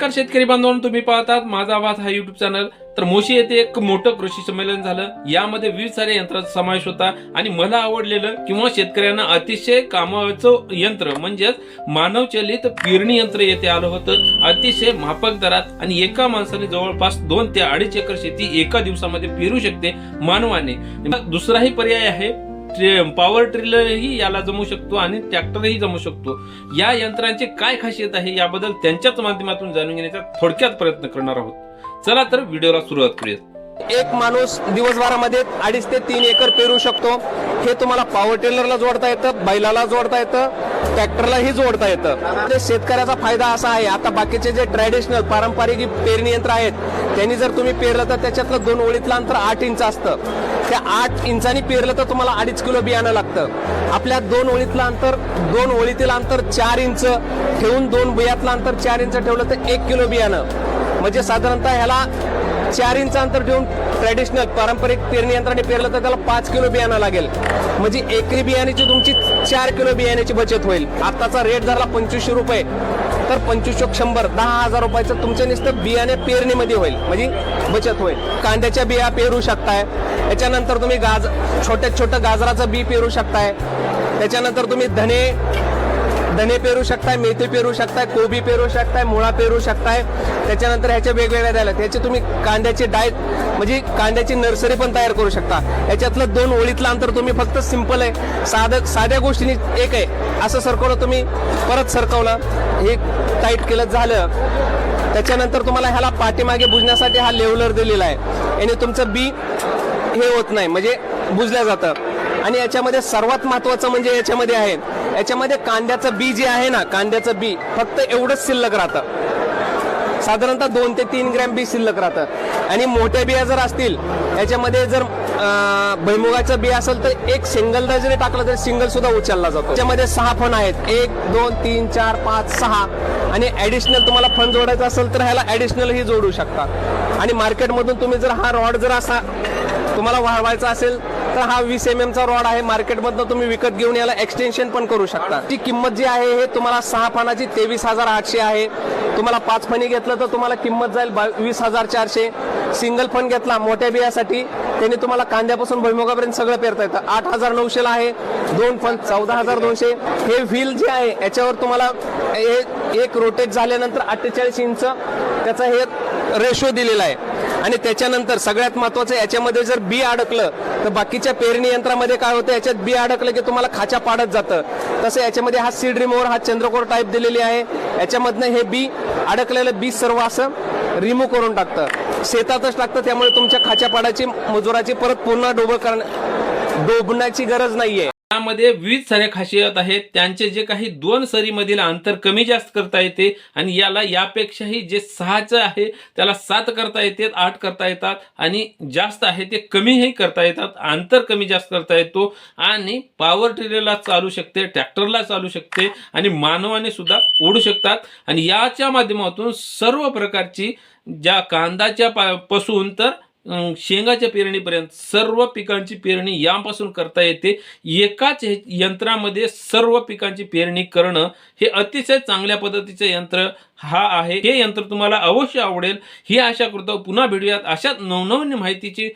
नमस्कार शेतकरी बांधवांनो तुम्ही पाहतात माझा आवाज हा युट्यूब चॅनल तर मोशी येथे एक मोठं कृषी संमेलन झालं. यामध्ये विविध साऱ्या यंत्राचा समावेश होता आणि मला आवडलेलं किंवा शेतकऱ्यांना अतिशय कामाचं यंत्र म्हणजेच मानवचलित पेरणी यंत्र येथे आलं होतं. अतिशय माफक दरात आणि एका माणसाने जवळपास दोन ते अडीच एकर शेती एका दिवसामध्ये पेरू शकते मानवाने. दुसराही पर्याय आहे ट्रे- पॉवर ट्रिलरही याला जमू शकतो आणि ट्रॅक्टरही जमू शकतो. या यंत्रांची काय खासियत आहे याबद्दल त्यांच्याच माध्यमातून जाणून घेण्याचा थोडक्यात प्रयत्न करणार आहोत. चला तर व्हिडिओला सुरुवात करूयात. एक माणूस दिवसभरामध्ये अडीच ते तीन एकर पेरू शकतो. हे तुम्हाला पॉवर टेलरला जोडता येतं बैलाला जोडता येतं ट्रॅक्टरलाही जोडता येतं. ते शेतकऱ्याचा फायदा असा आहे आता बाकीचे जे ट्रॅडिशनल पारंपरिक पेरणी यंत्र आहेत त्यांनी जर तुम्ही पेरलं तर त्याच्यातलं दोन ओळीतलं अंतर आठ इंच असतं. त्या आठ इंचानी पेरलं तर तुम्हाला अडीच किलो बियाणं लागतं. आपल्या दोन ओळीतलं अंतर दोन ओळीतील अंतर चार इंच ठेवून दोन बियातलं अंतर चार इंच ठेवलं तर एक किलो बियाणं. म्हणजे साधारणतः ह्याला चार इंच अंतर ठेवून ट्रॅडिशनल पारंपरिक पेरणी यंत्राने पेरलं तर त्याला पाच किलो बियाणं लागेल. म्हणजे एकरी बियाण्याची तुमची चार किलो बियाण्याची बचत होईल. आताचा रेट झाला पंचवीसशे रुपये. तर पंचवीसशे शंभर दहा हजार रुपयाचं तुमचं नुसतं बियाणे पेरणीमध्ये होईल. म्हणजे बचत होईल. कांद्याच्या बिया पेरू शकताय. त्याच्यानंतर तुम्ही गाज छोट्या छोट्या गाजराचं बी पेरू शकताय. त्याच्यानंतर तुम्ही धने धने पेरू शकताय मेथी पेरू शकताय कोबी पेरू शकताय मुळा पेरू शकताय. त्याच्यानंतर ह्याच्या वेगवेगळ्या द्यायला त्याचे तुम्ही कांद्याची डाय म्हणजे कांद्याची नर्सरी पण तयार करू शकता. याच्यातलं दोन ओळीतलं अंतर तुम्ही फक्त सिंपल आहे. साधं साध्या गोष्टीने एक आहे. असं सरकवलं तुम्ही परत सरकवलं. हे टाईट केलं झालं. त्याच्यानंतर तुम्हाला ह्याला पाठीमागे बुजण्यासाठी हा लेवलर दिलेला आहे. याने तुमचं बी हे होत नाही. म्हणजे बुजलं जातं. आणि याच्यामध्ये सर्वात महत्वाचं म्हणजे याच्यामध्ये आहे याच्यामध्ये कांद्याचं बी जे आहे ना कांद्याचं बी फक्त एवढंच शिल्लक राहतं. साधारणतः दोन ते तीन ग्रॅम बी शिल्लक राहतं. आणि मोठ्या बिया जर असतील याच्यामध्ये जर भैमुगाचं भुईमुगाचं बी असेल तर एक सिंगल जरी टाकलं तर सिंगल सुद्धा उचलला जातो. त्याच्यामध्ये सहा फण आहेत. एक दोन तीन चार पाच सहा. आणि ऍडिशनल तुम्हाला फण जोडायचा असेल तर ह्याला ॲडिशनलही जोडू शकता. आणि मार्केटमधून तुम्ही जर हा रॉड जर असा तुम्हाला वाढवायचा असेल तर हा वीस एम एम चा रॉड आहे. मार्केटमधनं तुम्ही विकत घेऊन याला एक्सटेन्शन पण करू शकता. ती किंमत जी आहे हे तुम्हाला सहा पानाची तेवीस हजार आठशे आहे. तुम्हाला पाच फणी घेतलं तर तुम्हाला किंमत जाईल वीस हजार चारशे. सिंगल फण घेतला मोठ्या बियासाठी. त्याने तुम्हाला कांद्यापासून भुईमुगापर्यंत सगळं पेरता येतं. आठ हजार नऊशेला आहे दोन फण चौदा हजार दोनशे. हे व्हील जे आहे याच्यावर तुम्हाला हे एक रोटेट झाल्यानंतर अठ्ठेचाळीस इंच त्याचा हे रेशो दिलेला आहे. आणि त्याच्यानंतर सगळ्यात महत्वाचं याच्यामध्ये जर बी अडकलं तर बाकीच्या पेरणी यंत्रामध्ये काय होतं याच्यात बी अडकलं की तुम्हाला खाच्या पाडत जातं. तसं याच्यामध्ये हा सीड रिमोवर हा चंद्रकोर टाईप दिलेली आहे. याच्यामधनं हे बी अडकलेलं बी सर्व असं रिमूव्ह करून टाकतं. शेतातच टाकतं त्यामुळे तुमच्या खाच्या पाडाची मजुराची परत पुन्हा डोबं करण डोबण्याची गरज नाहीये. यामध्ये विविध साऱ्या खासियत आहेत. त्यांचे जे काही दोन सरीमधील अंतर कमी जास्त करता येते आणि याला यापेक्षाही जे सहाचं आहे त्याला सात करता येते आठ करता येतात आणि जास्त आहे ते कमीही करता येतात. अंतर कमी जास्त करता येतो आणि पॉवर ट्रिलरला चालू शकते ट्रॅक्टरला चालू शकते आणि मानवाने सुद्धा ओढू शकतात. आणि याच्या माध्यमातून सर्व प्रकारची ज्या कांदाच्या पासून तर शेंगाच्या पेरणीपर्यंत सर्व पिकांची पेरणी यापासून करता येते. एकाच यंत्रामध्ये सर्व पिकांची पेरणी करणं हे अतिशय चांगल्या पद्धतीचं यंत्र हा आहे. हे यंत्र तुम्हाला अवश्य आवडेल. ही आशा करतो पुन्हा भेटूयात. अशाच नवनवीन माहितीची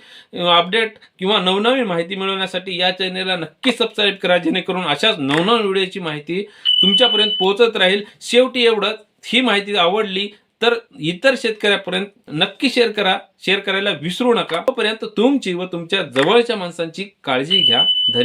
अपडेट किंवा नवनवीन माहिती मिळवण्यासाठी या चॅनेलला नक्की सबस्क्राईब करा जेणेकरून अशाच नवनवीन व्हिडिओची माहिती तुमच्यापर्यंत पोहोचत राहील. शेवटी एवढंच. ही माहिती आवडली तर इतर शेतकऱ्यापर्यंत नक्की शेअर करा. शेअर करायला विसरू नका. तोपर्यंत तुमची व तुमच्या जवळच्या माणसांची काळजी घ्या. धन्यवाद.